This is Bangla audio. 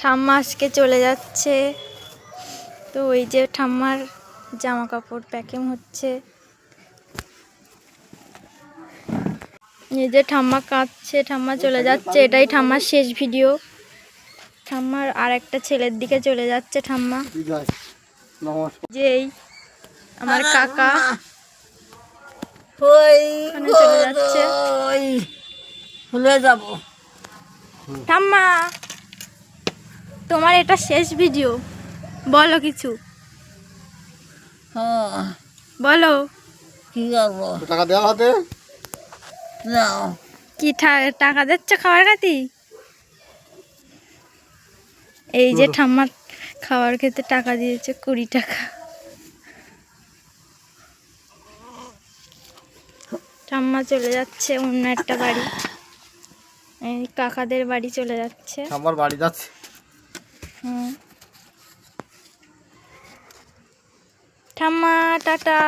ঠাম্মা আজকে চলে যাচ্ছে। তো ওই যে ঠাম্মার জামা কাপড় প্যাকিং হচ্ছে। এই যে ঠাম্মা কাঁদছে ঠাম্মা চলে যাচ্ছে। এটাই ঠাম্মার শেষ ভিডিও ঠাম্মার আর একটা ছেলের দিকে চলে যাচ্ছে ঠাম্মা। নমস্কার যেই আমার কাকা। চলে যাচ্ছে। ওই ভুলে যাব। ঠাম্মা! তোমার এটা শেষ ভিডিও বলো কিছু। হ্যাঁ। বলো। কি টাকা দেওয়া হাতে? নাও। কি ঠা- টাকা দিচ্ছ খাবার খাতি? এই যে ঠাম্মার খাবার খেতে টাকা দিয়েছে কুড়ি টাকা। ঠাম্মা চলে যাচ্ছে অন্য একটা বাড়ি। এই কাকাদের বাড়ি চলে যাচ্ছে। আমার বাড়ি যাচ্ছে। ঠাম্মা টাটা।